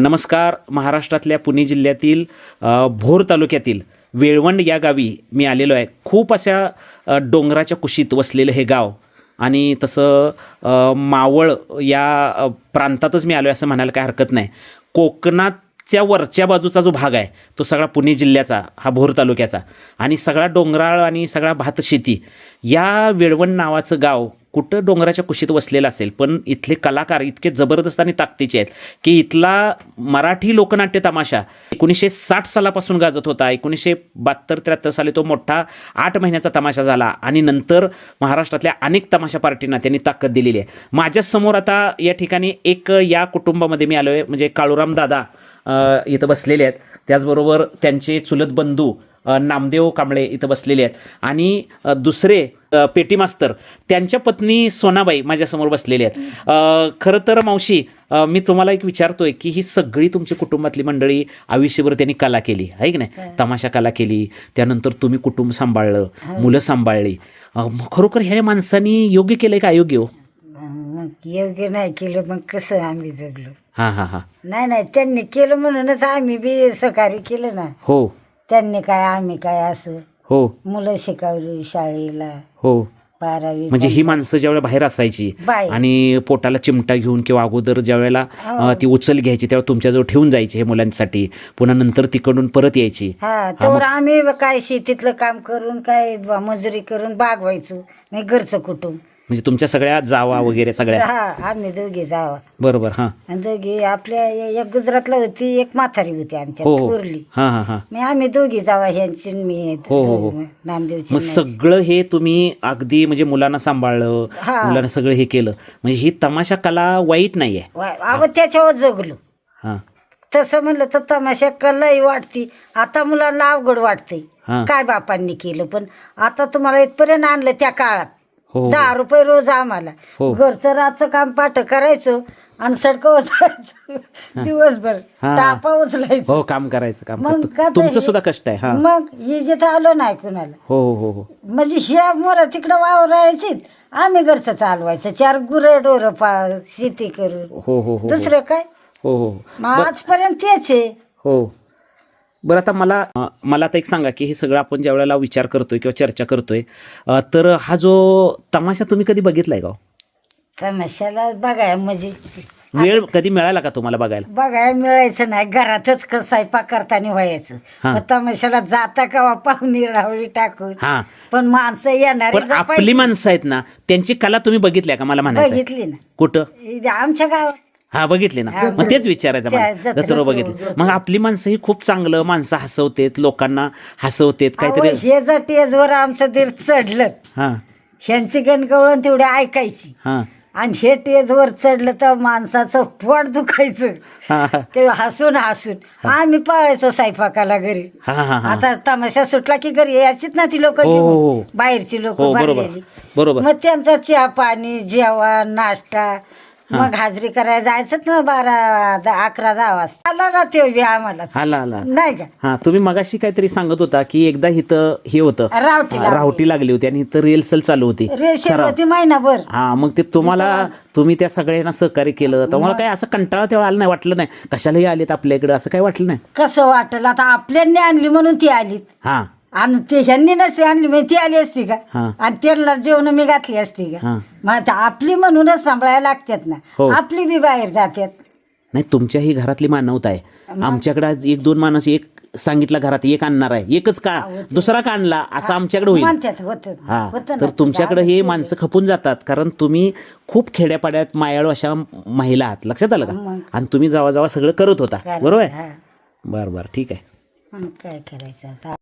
नमस्कार. महाराष्ट्रातल्या पुणे जिल्ह्यातील भोर तालुक्यातील वेळवंड या गावी मी आलेलो आहे. खूप अशा डोंगराच्या कुशीत वसलेलं हे गाव आणि तसं मावळ या प्रांतातच मी आलो आहे असं म्हणायला काय हरकत नाही. कोकणाच्या वरच्या बाजूचा जो भाग आहे तो सगळा पुणे जिल्ह्याचा हा भोर तालुक्याचा. आणि सगळा डोंगराळ आणि सगळा भातशेती या वेळवण नावाचं गाव कुठं डोंगराच्या कुशीत वसलेलं असेल पण इथले कलाकार इतके जबरदस्त आणि ताकदीचे आहेत की इथला मराठी लोकनाट्य तमाशा एकोणीसशे साठ सालापासून गाजत होता एकोणीसशे बहात्तर त्र्याहत्तर साली तो मोठा आठ महिन्याचा तमाशा झाला आणि नंतर महाराष्ट्रातल्या अनेक तमाशा पार्टींना त्यांनी ताकद दिलेली आहे. माझ्यासमोर आता या ठिकाणी एक या कुटुंबामध्ये मी आलो आहे म्हणजे काळूराम दादा इथं बसलेले आहेत. त्याचबरोबर त्यांचे चुलत बंधू नामदेव कांबळे इथं बसलेले आहेत. आणि दुसरे पेटी मास्तर त्यांच्या पत्नी सोनाबाई माझ्यासमोर बसलेले आहेत. खरं तर मावशी मी तुम्हाला एक विचारतोय की ही सगळी तुमची कुटुंबातली मंडळी आयुष्यभर त्यांनी कला केली आहे की नाही? तमाशा कला केली त्यानंतर तुम्ही कुटुंब सांभाळलं मुलं सांभाळली. खरोखर ह्या माणसांनी योग्य केलंय का? अयोग्य हो? मग योग्य नाही केलं मग कसं आम्ही जगलो? हां हां हां. नाही नाही त्यांनी केलं म्हणूनच आम्ही बी सहकार्य केलं ना. हो. त्यांनी काय आम्ही काय असं हो. मुलं शिकवली शाळेला हो. बारावी म्हणजे ही माणसं ज्यावेळेला बाहेर असायची आणि पोटाला चिमटा घेऊन किंवा अगोदर ज्या वेळेला अ, ती उचल घ्यायची तेव्हा तुमच्याजवळ ठेवून जायची हे मुलांसाठी. पुन्हा नंतर तिकडून परत यायची. हा तर आम्ही काय शेतीतलं काम करून काय ब- मजुरी करून बागवायचो मी घरचं कुटुंब. म्हणजे तुमच्या सगळ्या जावा वगैरे सगळ्या. हा आम्ही दोघी जावा. बरोबर हां. आणि दोघी आपल्या एक गुजरातला होती एक म्हातारी होती आमच्या हो हो. थोरली. हां हां हां. आम्ही दोघी जावा ह्यांची आणि मी हो, हो, हो. दोघी, नामदेवची मग. सगळं हे तुम्ही अगदी म्हणजे मुलांना सांभाळलं हा. मुलांना सगळं हे केलं. म्हणजे ही तमाशा कला वाईट नाही आहे वा- अहो त्याच्यावर जगलो. हां. तसं म्हणलं तर तमाशा कलाही वाटती. आता मुलांना अवघड वाटते हां. काय बापांनी केलं पण आता तुम्हाला इथपर्यंत आणलं त्या काळात. हो दहा रुपये रोज आम्हाला. हो. घरचं रातचं काम पाठ करायचं आणि सडकं उचलायचं दिवसभर हां. टापा उचलायचं हो काम करायचं काम मग करतो. का तुमचं हे- सुद्धा कष्ट आहे हां. मग इजित आलो नाही कुणाला हो हो हो हो. म्हणजे शिया मोर तिकडं वावरायची आम्ही घरचं चालवायचं. चार गुरं डोरं पा शेती करून. हो हो हो हो. दुसरं काय? हो हो. मग आजपर्यंत तेच आहे. हो. बरं आता मला मला आता एक सांगा की हे सगळं आपण ज्या वेळेला विचार करतोय किंवा चर्चा करतोय तर हा जो तमाशा तुम्ही कधी बघितलाय का हो? तमाशाला बघाय म्हणजे वेळ कधी मिळाला का तुम्हाला बघायला? बघाय मिळायचं नाही. घरातच स्वयंपाक करताना व्हायचं. मग तमाशाला जाता का पाहुणी रावळी टाकून. हा. पण माणसं येणारी आपली माणसं आहेत ना त्यांची कला तुम्ही बघितल्या का मला. बघितली ना. कुठं? आमच्या गावात. हा बघितली ना. मग तेच विचारायचं मला. बघितली. मग आपली माणसं ही खूप चांगलं माणसं हसवतेत लोकांना हसवतेत काहीतरी हे जर टेजवर आमचं दीर चढलं हा. ह्यांची गणगवळण तेवढी ऐकायची. हा. आणि हे टेजवर चढलं तर माणसाचं पोट दुखायचं. ते हसून हसून. आम्ही पळायचो स्वयंपाकाला घरी. आता तमाशा सुटला की घरी यायचीच ना ती लोक हो, हो, हो. बाहेरची लोक बरोबर. मग त्यांचा चहा पाणी जेवण नाश्ता मग हाजरी करायला जायचंच ना बारा द- अकरा दहा वाजता. आला ना ते बी आम्हाला. आला आला. नाही का? हा तुम्ही मगाशी काहीतरी सांगत होता की एकदा इथं हे होतं. रावटी हा, रावटी लागली होती आणि इथं रिहर्सल चालू होती. सराव. होती महिनाभर. हा मग ते तुम्हाला तुम्ही त्या सगळ्यांना सहकार्य केलं. तुम्हाला काय असं कंटाळा तेव्हा आला नाही वाटलं नाही? कशालाही आलेत आपल्या इकडे असं काय वाटलं नाही? कसं वाटलं? आता आपल्यांनी आणली म्हणून ती आली हा. आणि ते ह्यांनी नसती आणली म्हणजे ती आली असती का? हा. आणि त्यांना जेवण मी घातली असती का? मग आता आपली म्हणूनच सांभाळायला लागतात ना. हो. आपली बी बाहेर जातात. नाही तुमच्या ही घरातली मानवता आहे. आमच्याकडे आज एक दोन माणूस एक सांगितलं घरात एक आणणार आहे. एकच का? दुसरा का आणला? असं आमच्याकडे होईल. म्हणतात होत. हा. तर. तुमच्याकडे हे माणसं खपून जातात कारण तुम्ही खूप खेड्यापाड्यात मायाळू अशा महिला आहात. लक्षात आलं का. आणि तुम्ही जावा जावा सगळं करत होता. बरोबर आहे. बरं बरं. ठीक आहे. काय करायचं आता?